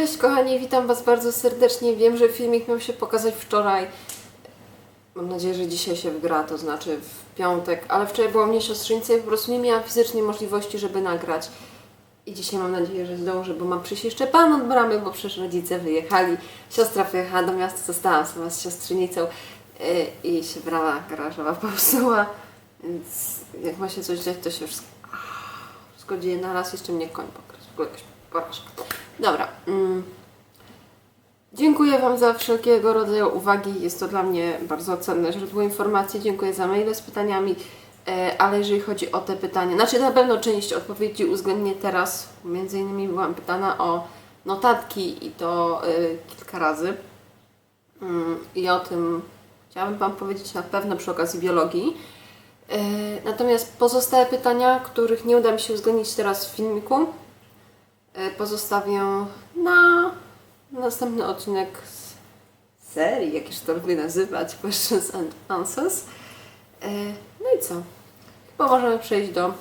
Cześć kochani, witam Was bardzo serdecznie. Wiem, że filmik miał się pokazać wczoraj. Mam nadzieję, że dzisiaj się wgra, to znaczy w piątek, ale wczoraj była mnie siostrzenica i po prostu nie miałam fizycznie możliwości, żeby nagrać. I dzisiaj mam nadzieję, że zdążę, bo mam przyjść jeszcze pan od bramy, bo przecież rodzice wyjechali. Siostra pojechała do miasta, zostałam sama z siostrzenicą yy, i się brama garażowa popsuła. Więc jak ma się coś dziać, to się wszystko, dzieje na raz, jeszcze mnie koń pokryć. W ogóle jakaś porażka. Dobra. Mm. Dziękuję Wam za wszelkiego rodzaju uwagi. Jest to dla mnie bardzo cenne źródło informacji. Dziękuję za maile z pytaniami. E, Ale jeżeli chodzi o te pytania, znaczy na pewno część odpowiedzi uwzględnię teraz. Między innymi byłam pytana o notatki i to y, kilka razy. Mm, I o tym chciałabym Wam powiedzieć na pewno przy okazji biologii. E, Natomiast pozostałe pytania, których nie uda mi się uwzględnić teraz w filmiku, e, pozostawię na następny odcinek z serii, jak już to lubię nazywać, Questions and Answers. E, No i co? Chyba możemy przejść do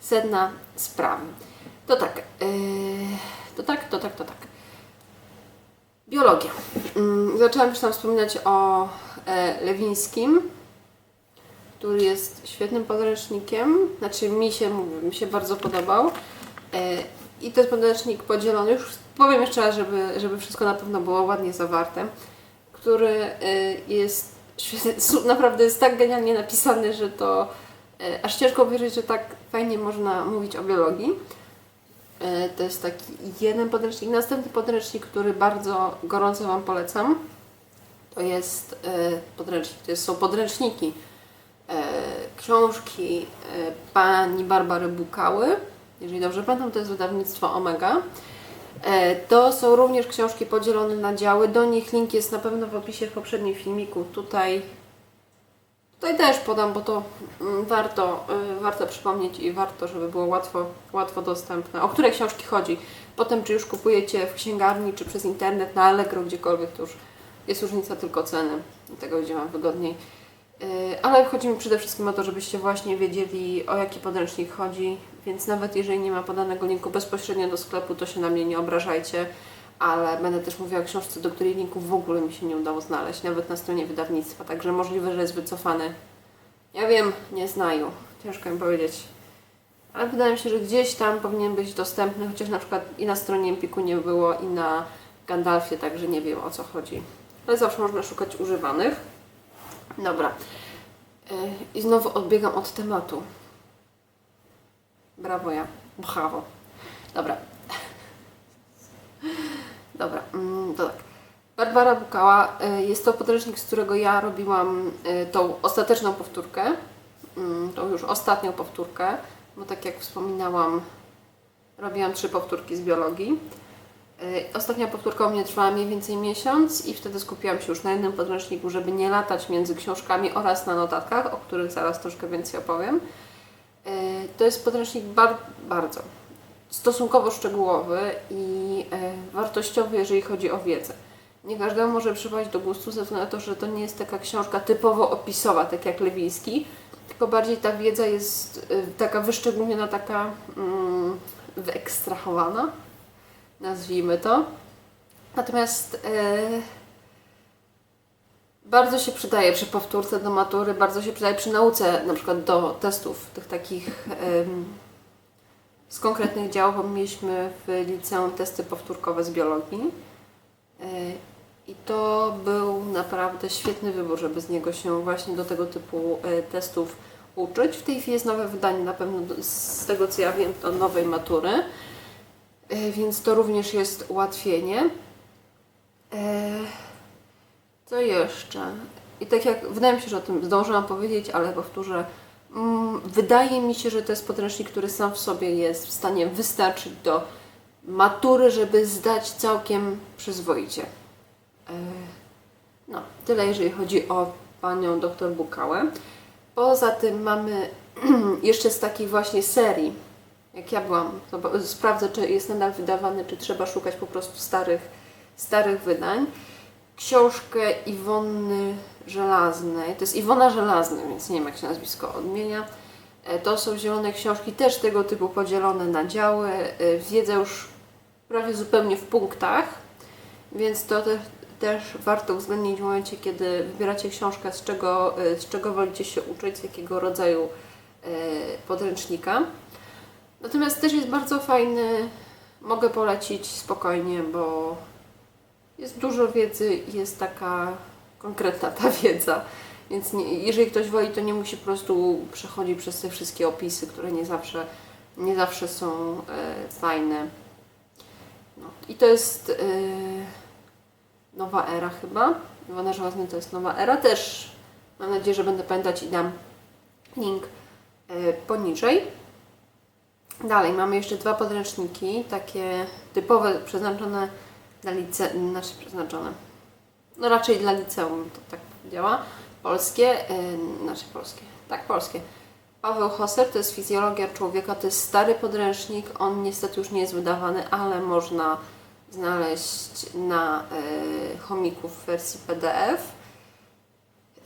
sedna sprawy. To tak, e, to tak, to tak, to tak. Biologia. Mm, Zaczęłam już tam wspominać o e, Lewińskim, który jest świetnym podręcznikiem. Znaczy mi się, mi się bardzo podobał. I to jest podręcznik podzielony, już powiem jeszcze raz, żeby, żeby wszystko na pewno było ładnie zawarte, który e, jest naprawdę jest tak genialnie napisany, że to e, aż ciężko wierzyć, że tak fajnie można mówić o biologii. E, To jest taki jeden podręcznik. Następny podręcznik, który bardzo gorąco Wam polecam, to jest podręcznik, to są podręczniki książki pani Barbary Bukały. Jeżeli dobrze pamiętam, to jest wydawnictwo Omega. E, To są również książki podzielone na działy. Do nich link jest na pewno w opisie w poprzednim filmiku. Tutaj, tutaj też podam, bo to mm, warto, y, warto przypomnieć i warto, żeby było łatwo, łatwo dostępne. O które książki chodzi? Potem, czy już kupujecie w księgarni, czy przez internet, na Allegro, gdziekolwiek, to już jest różnica tylko ceny tego gdzie Wam wygodniej. Yy, Ale chodzi mi przede wszystkim o to, żebyście właśnie wiedzieli o jaki podręcznik chodzi, więc nawet jeżeli nie ma podanego linku bezpośrednio do sklepu, to się na mnie nie obrażajcie, ale będę też mówiła o książce, do której linku w ogóle mi się nie udało znaleźć, nawet na stronie wydawnictwa, także możliwe, że jest wycofany. Ja wiem, nie znają, ciężko mi powiedzieć, ale wydaje mi się, że gdzieś tam powinien być dostępny, chociaż na przykład i na stronie Empiku nie było, i na Gandalfie, także nie wiem o co chodzi. Ale zawsze można szukać używanych. Dobra. Yy, I znowu odbiegam od tematu. Brawo ja. Brawo. Dobra. Dobra, mm, to tak. Barbara Bukała y, jest to podręcznik, z którego ja robiłam y, tą ostateczną powtórkę. Mm, Tą już ostatnią powtórkę, bo tak jak wspominałam, robiłam trzy powtórki z biologii. Y, Ostatnia powtórka u mnie trwała mniej więcej miesiąc i wtedy skupiłam się już na jednym podręczniku, żeby nie latać między książkami oraz na notatkach, o których zaraz troszkę więcej opowiem. Y, To jest podręcznik bar- bardzo stosunkowo szczegółowy i y, wartościowy, jeżeli chodzi o wiedzę. Nie każdemu może przypaść do gustu ze względu na to, że to nie jest taka książka typowo opisowa, tak jak Lewiński, tylko bardziej ta wiedza jest taka wyszczególniona, taka mm, wyekstrahowana nazwijmy to. Natomiast e, bardzo się przydaje przy powtórce do matury, bardzo się przydaje przy nauce, na przykład do testów tych takich z konkretnych działów, bo mieliśmy w liceum testy powtórkowe z biologii. E, I to był naprawdę świetny wybór, żeby z niego się właśnie do tego typu e, testów uczyć. W tej chwili jest nowe wydanie, na pewno z tego co ja wiem, do nowej matury. E, więc to również jest ułatwienie. E, Co jeszcze? I tak jak wydaje mi się, że o tym zdążyłam powiedzieć, ale powtórzę. Mm, Wydaje mi się, że to jest podręcznik, który sam w sobie jest w stanie wystarczyć do matury, żeby zdać całkiem przyzwoicie. E, No, tyle jeżeli chodzi o panią doktor Bukałę. Poza tym mamy jeszcze z takiej właśnie serii jak ja byłam, sprawdzę, czy jest nadal wydawany, czy trzeba szukać po prostu starych, starych wydań. Książkę Iwony Żelaznej, to jest Iwona Żelazny, więc nie wiem jak się nazwisko odmienia. E, To są zielone książki, też tego typu podzielone na działy. E, Wiedza już prawie zupełnie w punktach, więc to te, też warto uwzględnić w momencie, kiedy wybieracie książkę, z czego, y, z czego wolicie się uczyć, z jakiego rodzaju podręcznika. Natomiast też jest bardzo fajny, mogę polecić spokojnie, bo jest dużo wiedzy i jest taka konkretna ta wiedza. Więc nie, jeżeli ktoś woli, to nie musi po prostu przechodzić przez te wszystkie opisy, które nie zawsze, nie zawsze są e, fajne. No. I to jest e, nowa era chyba. Iwona Żałazny to jest nowa era. Też mam nadzieję, że będę pamiętać i dam link e, poniżej. Dalej mamy jeszcze dwa podręczniki, takie typowe, przeznaczone dla liceum, znaczy przeznaczone, no raczej dla liceum to tak działa, polskie, yy, znaczy polskie, tak polskie. Paweł Hosser to jest fizjologia człowieka, to jest stary podręcznik, on niestety już nie jest wydawany, ale można znaleźć na yy, chomiku w wersji PDF.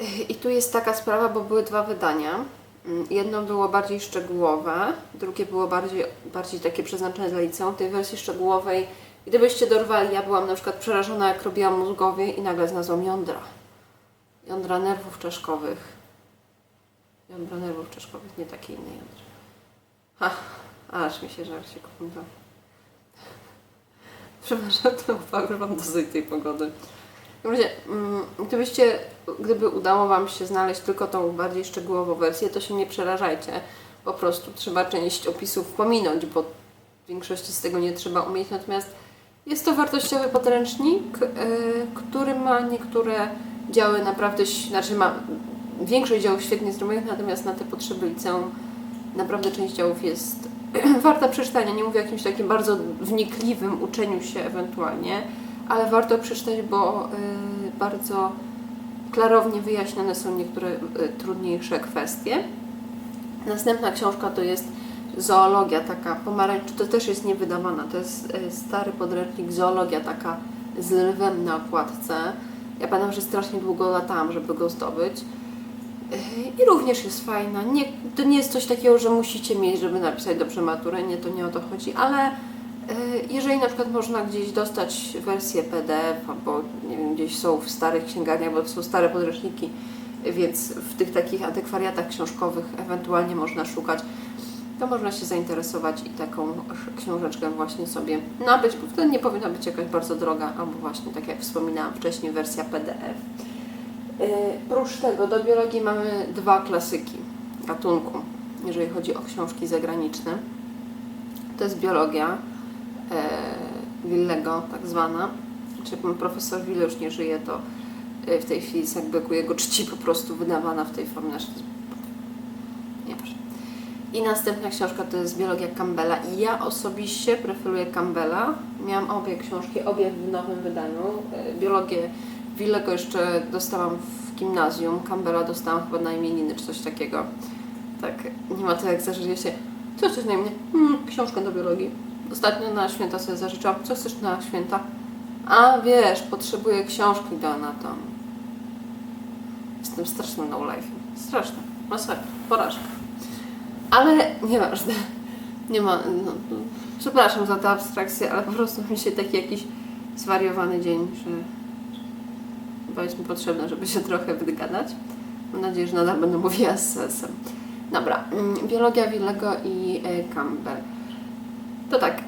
Yy, I tu jest taka sprawa, bo były dwa wydania. Mm, Jedno było bardziej szczegółowe, drugie było bardziej, bardziej takie przeznaczone dla liceum. Tej wersji szczegółowej, gdybyście dorwali, ja byłam na przykład przerażona, jak robiłam mózgowie i nagle znalazłam jądra. Jądra nerwów czaszkowych. Jądra nerwów czaszkowych, nie takie inne jądra. Ha, aż mi się żar się kupnął. Przepraszam, to uważam, wam dosyć tej pogody. Razie, mm, gdybyście, gdyby udało Wam się znaleźć tylko tą bardziej szczegółową wersję, to się nie przerażajcie. Po prostu trzeba część opisów pominąć, bo w większości z tego nie trzeba umieć. Natomiast jest to wartościowy podręcznik, yy, który ma niektóre działy naprawdę, znaczy ma większość działów świetnie zrobionych, natomiast na te potrzeby liceum naprawdę część działów jest warta przeczytania. Nie mówię o jakimś takim bardzo wnikliwym uczeniu się ewentualnie, ale warto przeczytać, bo y, bardzo klarownie wyjaśnione są niektóre y, trudniejsze kwestie. Następna książka to jest zoologia taka pomarańcz, to też jest niewydawana, to jest y, stary podręcznik zoologia taka z lwem na okładce. Ja pamiętam, że strasznie długo latałam, żeby go zdobyć. I również jest fajna. Nie, to nie jest coś takiego, że musicie mieć, żeby napisać dobrze maturę, nie, to nie o to chodzi, ale jeżeli na przykład można gdzieś dostać wersję PDF, albo nie wiem, gdzieś są w starych księgarniach, bo to są stare podręczniki, więc w tych takich antykwariatach książkowych ewentualnie można szukać, to można się zainteresować i taką książeczkę właśnie sobie nabyć, bo wtedy nie powinna być jakaś bardzo droga, albo właśnie, tak jak wspominałam wcześniej, wersja PDF. Yy, Prócz tego do biologii mamy dwa klasyki gatunku, jeżeli chodzi o książki zagraniczne. To jest biologia e, Willego, tak zwana. Znaczy, pan profesor Wille już nie żyje, to e, w tej chwili jest jakby ku jego czci po prostu wydawana w tej formie. Jest- nieważne. I następna książka to jest biologia Campbella. I ja osobiście preferuję Campbella. Miałam obie książki, obie w nowym wydaniu. E, Biologię Willego jeszcze dostałam w gimnazjum. Campbella dostałam chyba na imieniny czy coś takiego. Tak, nie ma to jak zażyje się. Co chcesz na imię? Hmm, książkę do biologii. Ostatnio na święta sobie zażyczyłam. Co chcesz na święta? A wiesz, potrzebuję książki do anatomii. Jestem strasznym no life. Straszny. Masakra. Porażka. Ale nieważne. Nie ma. No, no, przepraszam za tę abstrakcję, ale po prostu mi się taki jakiś zwariowany dzień, że chyba jest mi potrzebne, żeby się trochę wygadać. Mam nadzieję, że nadal będę mówiła z sensem. Dobra, mm, biologia Willego i e, Campbell.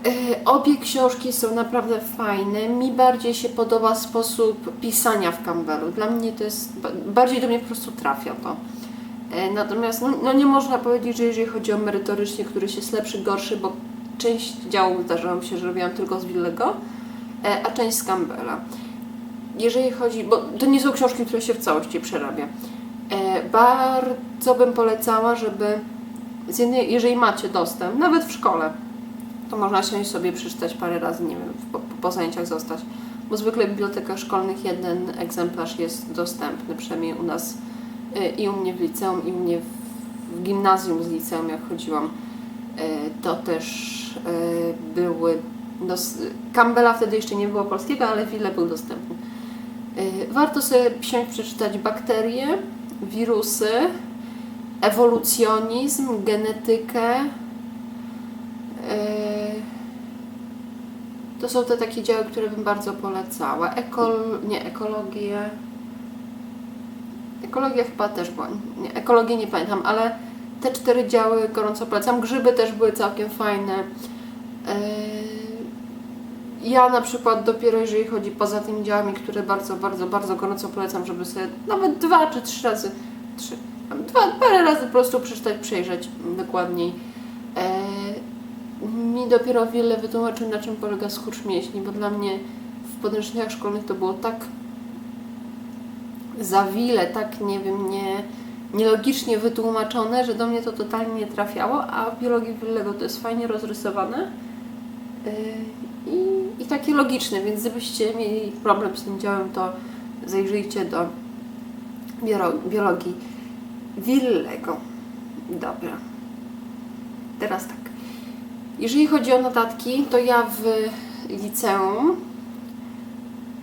E, obie książki są naprawdę fajne. Mi bardziej się podoba sposób pisania w Campbellu. Dla mnie to jest, ba- bardziej do mnie po prostu trafia to. E, Natomiast no, no nie można powiedzieć, że jeżeli chodzi o merytorycznie, któryś jest lepszy, gorszy, bo część działów zdarzyło mi się, że robiłam tylko z Willego, e, a część z Campbella. Jeżeli chodzi, bo to nie są książki, które się w całości przerabia. Bardzo bym polecała, żeby z jednej, jeżeli macie dostęp, nawet w szkole, to można się sobie przeczytać parę razy, nie wiem, po, po zajęciach zostać. Bo zwykle w bibliotekach szkolnych jeden egzemplarz jest dostępny, przynajmniej u nas y, i u mnie w liceum, i u mnie w, gimnazjum z liceum, jak chodziłam, y, to też y, były. Dos- Campbella wtedy jeszcze nie było polskiego, ale wiele był dostępny. Warto sobie wsiąść, przeczytać bakterie, wirusy, ewolucjonizm, genetykę. Yy, To są te takie działy, które bym bardzo polecała. Ekol... nie, ekologię... Ekologia chyba też była. Nie, ekologię nie pamiętam, ale te cztery działy gorąco polecam. Grzyby też były całkiem fajne. Yy, Ja na przykład dopiero jeżeli chodzi poza tymi działami, które bardzo, bardzo, bardzo gorąco polecam, żeby sobie nawet dwa czy trzy razy, trzy, dwa, parę razy po prostu przeczytać, przejrzeć dokładniej. Dopiero wiele wytłumaczył, na czym polega skurcz mięśni, bo dla mnie w podręcznikach szkolnych to było tak za wile, tak nie wiem, nie, nielogicznie wytłumaczone, że do mnie to totalnie nie trafiało, a w biologii Willego to jest fajnie rozrysowane yy, i, i takie logiczne, więc gdybyście mieli problem z tym działem, to zajrzyjcie do biolo- biologii Willego. Dobra. Teraz tak. Jeżeli chodzi o notatki, to ja w liceum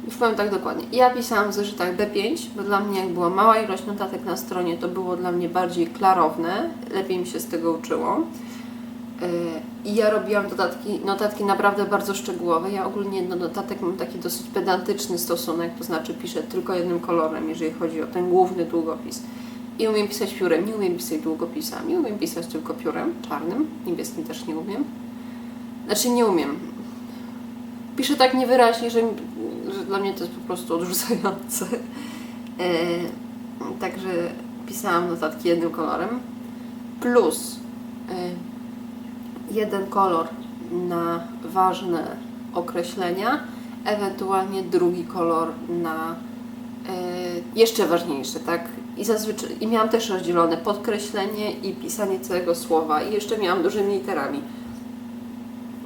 już powiem tak dokładnie. Ja pisałam w zeszytach B5, bo dla mnie jak była mała ilość notatek na stronie, to było dla mnie bardziej klarowne, lepiej mi się z tego uczyło. Yy, I ja robiłam notatki, notatki naprawdę bardzo szczegółowe. Ja ogólnie do notatek mam taki dosyć pedantyczny stosunek, to znaczy piszę tylko jednym kolorem, jeżeli chodzi o ten główny długopis. I umiem pisać piórem, nie umiem pisać długopisami, umiem pisać tylko piórem czarnym, niebieskim też nie umiem. Znaczy nie umiem. Piszę tak niewyraźnie, że, że dla mnie to jest po prostu odrzucające. E, także pisałam notatki jednym kolorem. Plus e, jeden kolor na ważne określenia, ewentualnie drugi kolor na e, jeszcze ważniejsze, tak? I zazwyczaj i miałam też rozdzielone podkreślenie i pisanie całego słowa i jeszcze miałam dużymi literami.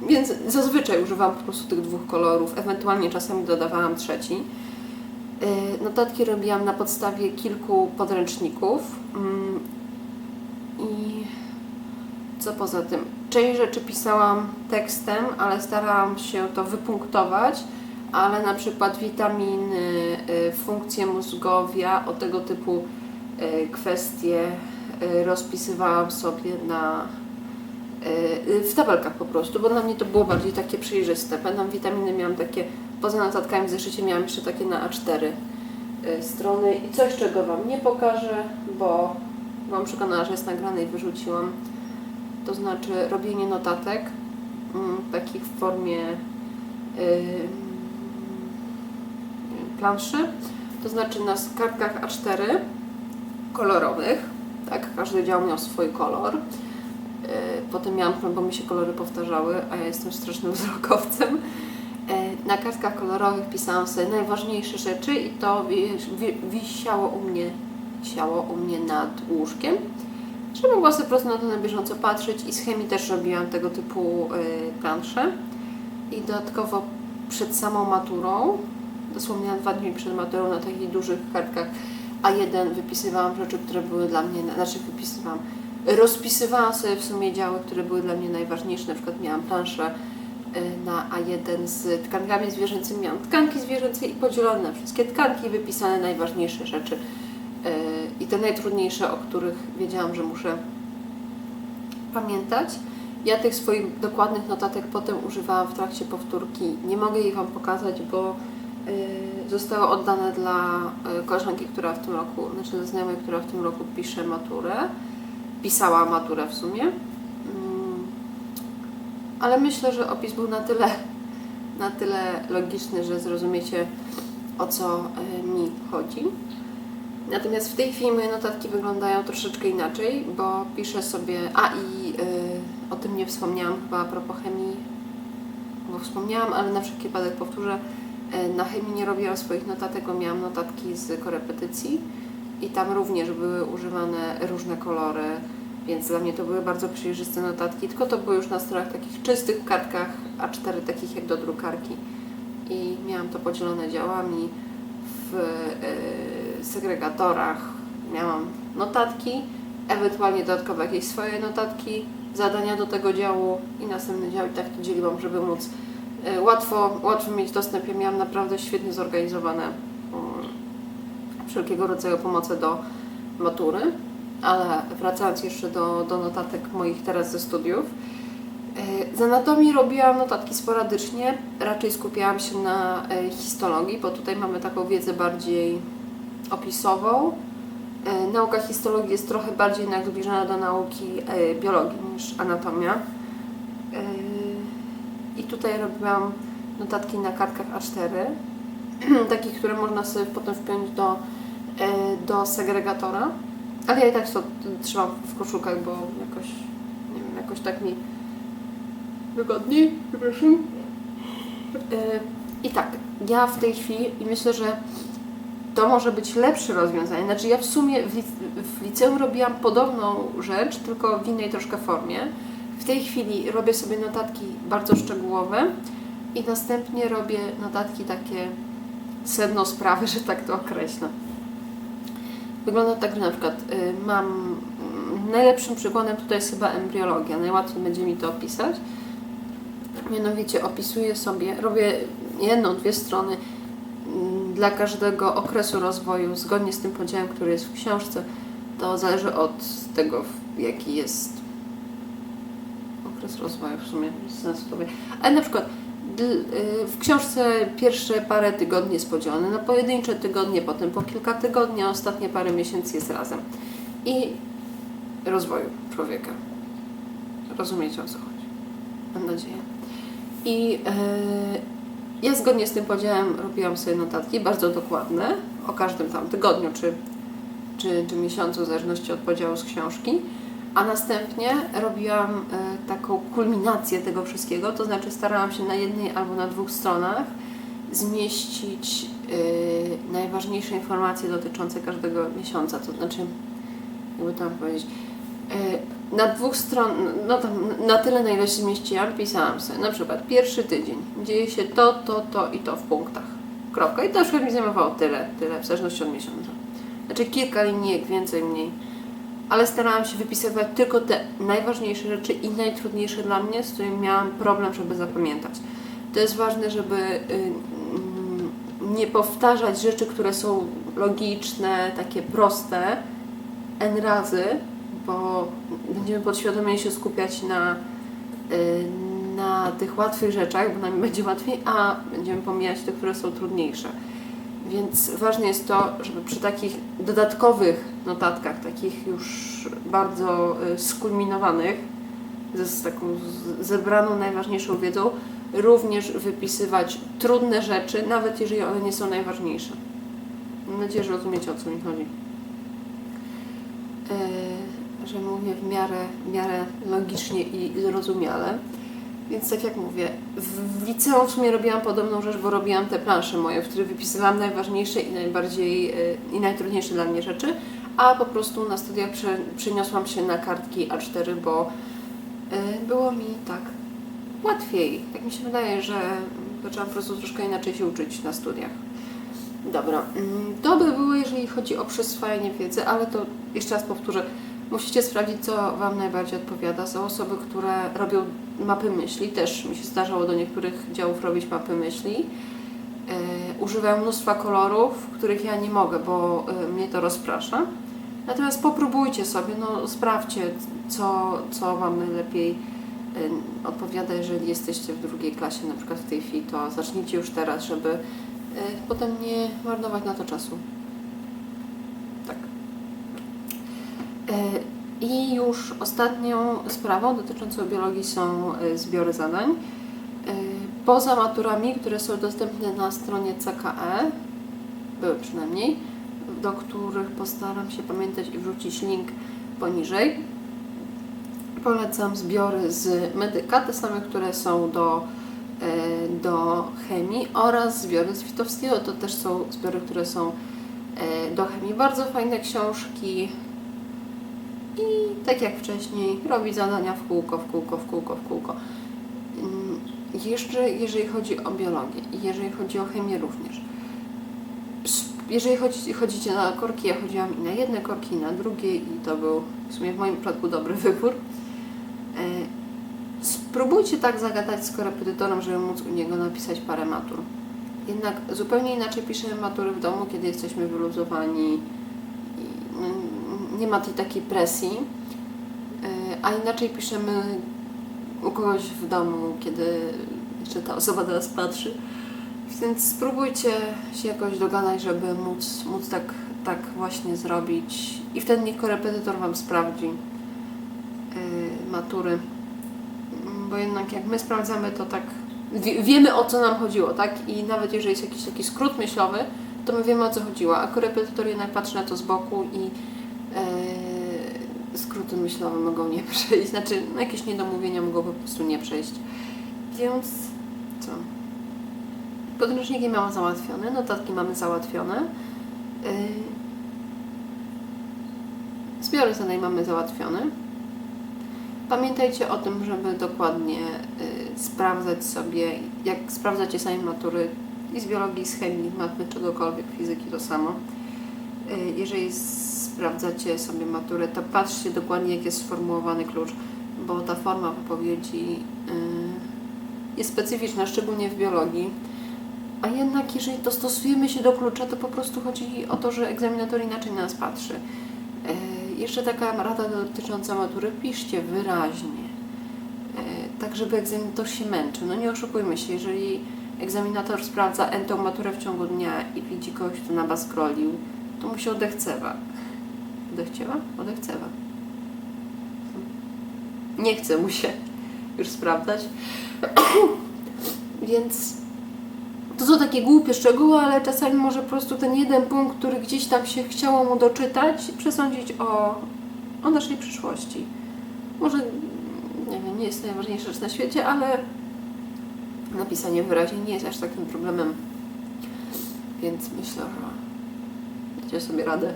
Więc zazwyczaj używam po prostu tych dwóch kolorów, ewentualnie czasami dodawałam trzeci. Yy, Notatki robiłam na podstawie kilku podręczników. Mm, I co poza tym? Część rzeczy pisałam tekstem, ale starałam się to wypunktować, ale na przykład witaminy, yy, funkcje mózgowia, o tego typu yy, kwestie rozpisywałam sobie na w tabelkach po prostu, bo dla mnie to było bardziej takie przejrzyste. Pamiętam witaminy miałam takie, poza notatkami w zeszycie miałam jeszcze takie na A4 yy, strony i coś, czego Wam nie pokażę, bo byłam przekonana, że jest nagrane i wyrzuciłam. To znaczy robienie notatek, mm, takich w formie planszy, to znaczy na kartkach A4 kolorowych, tak, każdy dział miał swój kolor. Yy, Potem miałam problem, bo mi się kolory powtarzały, a ja jestem strasznym wzrokowcem. Yy, Na kartkach kolorowych pisałam sobie najważniejsze rzeczy i to wisiało u mnie, wisiało u mnie nad łóżkiem, żeby mogła sobie po prostu na to na bieżąco patrzeć i z chemii też robiłam tego typu yy, plansze. I dodatkowo przed samą maturą, dosłownie na dwa dni przed maturą na takich dużych kartkach A1 wypisywałam rzeczy, które były dla mnie, znaczy wypisywałam, rozpisywałam sobie w sumie działy, które były dla mnie najważniejsze. Na przykład miałam planszę y, na A1 z tkankami zwierzęcymi. Miałam tkanki zwierzęce i podzielone na wszystkie tkanki, wypisane najważniejsze rzeczy y, i te najtrudniejsze, o których wiedziałam, że muszę pamiętać. Ja tych swoich dokładnych notatek potem używałam w trakcie powtórki. Nie mogę ich Wam pokazać, bo y, zostały oddane dla koleżanki, która w tym roku, znaczy dla znajomej, która w tym roku pisze maturę pisała maturę w sumie. Mm, Ale myślę, że opis był na tyle, na tyle logiczny, że zrozumiecie o co y, mi chodzi. Natomiast w tej chwili moje notatki wyglądają troszeczkę inaczej, bo piszę sobie. A i y, o tym nie wspomniałam chyba a propos chemii, bo wspomniałam, ale na wszelki wypadek powtórzę. Y, Na chemii nie robiłam swoich notatek, bo miałam notatki z korepetycji i tam również były używane różne kolory, więc dla mnie to były bardzo przejrzyste notatki, tylko to były już na stronach takich czystych kartkach A4, takich jak do drukarki. I miałam to podzielone działami w y, segregatorach. Miałam notatki, ewentualnie dodatkowe jakieś swoje notatki, zadania do tego działu i następny dział i tak to dzieliłam, żeby móc y, łatwo, łatwo mieć dostęp. Ja miałam naprawdę świetnie zorganizowane wszelkiego rodzaju pomoce do matury, ale wracając jeszcze do, do notatek moich teraz ze studiów, Z anatomii robiłam notatki sporadycznie, raczej skupiałam się na e, histologii, bo tutaj mamy taką wiedzę bardziej opisową. E, Nauka histologii jest trochę bardziej jednak do nauki e, biologii niż anatomia. E, I tutaj robiłam notatki na kartkach A4, takich, które można sobie potem wpiąć do, e, do segregatora. Ale ja i tak to trzymam w koszulkach, bo jakoś, nie wiem, jakoś tak mi wygodniej, przepraszam. E, I tak, ja w tej chwili i myślę, że to może być lepsze rozwiązanie. Znaczy ja w sumie w, w liceum robiłam podobną rzecz, tylko w innej troszkę formie. W tej chwili robię sobie notatki bardzo szczegółowe i następnie robię notatki takie sedno sprawy, że tak to określę. Wygląda tak, że na przykład y, mam mm, najlepszym przykładem tutaj jest chyba embriologia. Najłatwiej będzie mi to opisać. Mianowicie opisuję sobie, robię jedną, dwie strony mm, dla każdego okresu rozwoju, zgodnie z tym podziałem, który jest w książce. To zależy od tego, jaki jest okres rozwoju w sumie. Ale na przykład w książce pierwsze parę tygodni jest podzielone na pojedyncze tygodnie, potem po kilka tygodni, a ostatnie parę miesięcy jest razem. I rozwoju człowieka. Rozumiecie o co chodzi? Mam nadzieję. I e, ja zgodnie z tym podziałem robiłam sobie notatki bardzo dokładne o każdym tam tygodniu czy, czy, czy miesiącu, w zależności od podziału z książki. A następnie robiłam e, taką kulminację tego wszystkiego, to znaczy starałam się na jednej albo na dwóch stronach zmieścić e, najważniejsze informacje dotyczące każdego miesiąca. To znaczy, jakby to mam powiedzieć, e, na dwóch stron, no tam na tyle, na ile się zmieściłam, pisałam sobie na przykład pierwszy tydzień, dzieje się to, to, to i to w punktach. Kropka. I to przykład mi zajmowało tyle, tyle, w zależności od miesiąca. Znaczy kilka linijek, więcej, mniej. Ale starałam się wypisywać tylko te najważniejsze rzeczy i najtrudniejsze dla mnie, z którymi miałam problem, żeby zapamiętać. To jest ważne, żeby y, mm, nie powtarzać rzeczy, które są logiczne, takie proste, n razy, bo będziemy podświadomie się skupiać na, y, na tych łatwych rzeczach, bo nam będzie łatwiej, a będziemy pomijać te, które są trudniejsze. Więc ważne jest to, żeby przy takich dodatkowych notatkach, takich już bardzo y, skulminowanych, z taką zebraną najważniejszą wiedzą, również wypisywać trudne rzeczy, nawet jeżeli one nie są najważniejsze. Mam nadzieję, że rozumiecie o co mi chodzi. E, że mówię w miarę, w miarę logicznie i zrozumiale. Więc tak jak mówię, w, liceum w sumie robiłam podobną rzecz, bo robiłam te plansze moje, w których wypisywałam najważniejsze i najbardziej e, i najtrudniejsze dla mnie rzeczy, a po prostu na studiach prze, przeniosłam się na kartki A4, bo e, było mi tak łatwiej. Tak mi się wydaje, że zaczęłam po prostu troszkę inaczej się uczyć na studiach. Dobra, mm, to by było, jeżeli chodzi o przyswajanie wiedzy, ale to jeszcze raz powtórzę. Musicie sprawdzić, co Wam najbardziej odpowiada. Są osoby, które robią mapy myśli. Też mi się zdarzało do niektórych działów robić mapy myśli. E, używają mnóstwa kolorów, których ja nie mogę, bo e, mnie to rozprasza. Natomiast popróbujcie sobie, no sprawdźcie, co, co Wam najlepiej e, odpowiada, jeżeli jesteście w drugiej klasie, na przykład w tej chwili, to zacznijcie już teraz, żeby potem nie marnować na to czasu. Tak. I już ostatnią sprawą dotyczącą biologii są e, zbiory zadań. E, Poza maturami, które są dostępne na stronie CKE, były przynajmniej, do których postaram się pamiętać i wrzucić link poniżej. Polecam zbiory z medyka, te same, które są do, e, do chemii oraz zbiory z Witowskiego, to też są zbiory, które są do chemii. Bardzo fajne książki i tak jak wcześniej robi zadania w kółko, w kółko, w kółko, w kółko. Mm, Jeszcze jeżeli chodzi o biologię i jeżeli chodzi o chemię również. Jeżeli chodzi, chodzicie na korki, ja chodziłam i na jedne korki, i na drugie i to był w sumie w moim przypadku dobry wybór. E, Spróbujcie tak zagadać z korepetytorem, żeby móc u niego napisać parę matur. Jednak zupełnie inaczej piszemy matury w domu, kiedy jesteśmy wyluzowani nie ma tej takiej presji, E, a inaczej piszemy u kogoś w domu, kiedy jeszcze ta osoba na nas patrzy. Więc spróbujcie się jakoś dogadać, żeby móc, móc tak, tak właśnie zrobić. I wtedy niech korepetytor Wam sprawdzi yy, matury. Bo jednak jak my sprawdzamy, to tak wie, wiemy o co nam chodziło, tak? I nawet jeżeli jest jakiś taki skrót myślowy, to my wiemy o co chodziło. A korepetytor jednak patrzy na to z boku i skróty myślowe mogą nie przejść. Znaczy, no, jakieś niedomówienia mogą po prostu nie przejść. Więc co? Podręczniki mamy załatwione, notatki mamy załatwione. Yy, Zbiory zadań mamy załatwione. Pamiętajcie o tym, żeby dokładnie y, sprawdzać sobie, jak sprawdzacie sami matury i z biologii, i z chemii, z matmy, czegokolwiek, fizyki to samo. Y, jeżeli sprawdzacie sobie maturę, to patrzcie dokładnie, jak jest sformułowany klucz, bo ta forma wypowiedzi y, jest specyficzna, szczególnie w biologii. A jednak, jeżeli dostosujemy się do klucza, to po prostu chodzi o to, że egzaminator inaczej na nas patrzy. E, Jeszcze taka rada dotycząca matury, piszcie wyraźnie, E, tak żeby egzaminator się męczył. No nie oszukujmy się, jeżeli egzaminator sprawdza entą maturę w ciągu dnia i widzi kogoś, kto na was scrollił, to mu się odechcewa. Odechciewa? Odechcewa. Nie chce mu się już sprawdzać. Więc to są takie głupie szczegóły, ale czasami może po prostu ten jeden punkt, który gdzieś tam się chciało mu doczytać, przesądzić o, o naszej przyszłości. Może, nie wiem, nie jest najważniejsza rzecz na świecie, ale napisanie wyraźnie nie jest aż takim problemem. Więc myślę, że dacie sobie radę.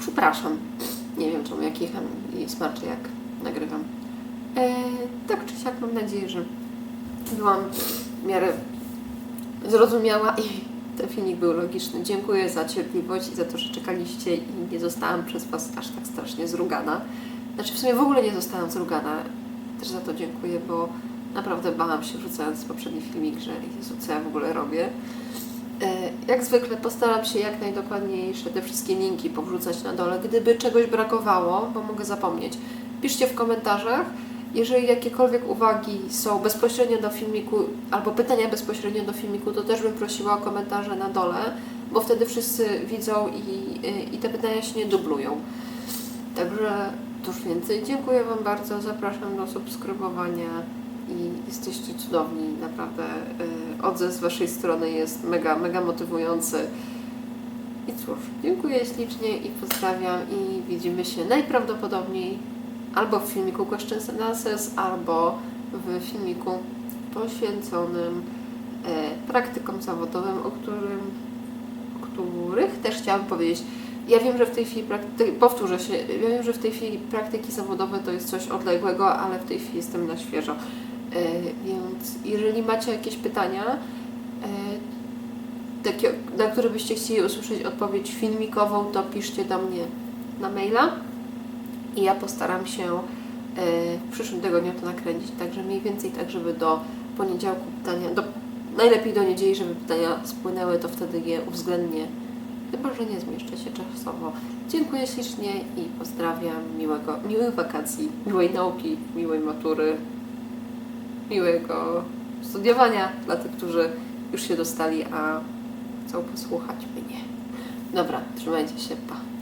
Przepraszam. Nie wiem czemu, jak jecham i smaczę, jak nagrywam. E, tak czy siak mam nadzieję, że byłam w miarę zrozumiała i ten filmik był logiczny. Dziękuję za cierpliwość i za to, że czekaliście i nie zostałam przez Was aż tak strasznie zrugana. Znaczy w sumie w ogóle nie zostałam zrugana. Też za to dziękuję, bo naprawdę bałam się wrzucając poprzedni filmik, że Jezu, co ja w ogóle robię. E, Jak zwykle postaram się jak najdokładniejsze te wszystkie linki powrzucać na dole. Gdyby czegoś brakowało, bo mogę zapomnieć, piszcie w komentarzach. Jeżeli jakiekolwiek uwagi są bezpośrednio do filmiku, albo pytania bezpośrednio do filmiku, to też bym prosiła o komentarze na dole, bo wtedy wszyscy widzą i, i te pytania się nie dublują. Także cóż więcej, dziękuję Wam bardzo, zapraszam do subskrybowania i jesteście cudowni, naprawdę y, odzew z Waszej strony jest mega, mega motywujący. I cóż, dziękuję ślicznie i pozdrawiam i widzimy się najprawdopodobniej albo w filmiku Questions and Answers, albo w filmiku poświęconym e, praktykom zawodowym, o którym, o których też chciałam powiedzieć. Ja wiem, że w tej chwili, prakty- powtórzę się, ja wiem, że w tej chwili praktyki zawodowe to jest coś odległego, ale w tej chwili jestem na świeżo. E, więc jeżeli macie jakieś pytania, e, takie, na które byście chcieli usłyszeć odpowiedź filmikową, to piszcie do mnie na maila i ja postaram się e, w przyszłym tygodniu to nakręcić, także mniej więcej tak, żeby do poniedziałku pytania, do, najlepiej do niedzieli, żeby pytania spłynęły, to wtedy je uwzględnię, chyba, że nie zmieszczę się czasowo. Dziękuję ślicznie i pozdrawiam, miłego, miłych wakacji, miłej nauki, miłej matury, miłego studiowania dla tych, którzy już się dostali, a chcą posłuchać mnie. Dobra, trzymajcie się, pa.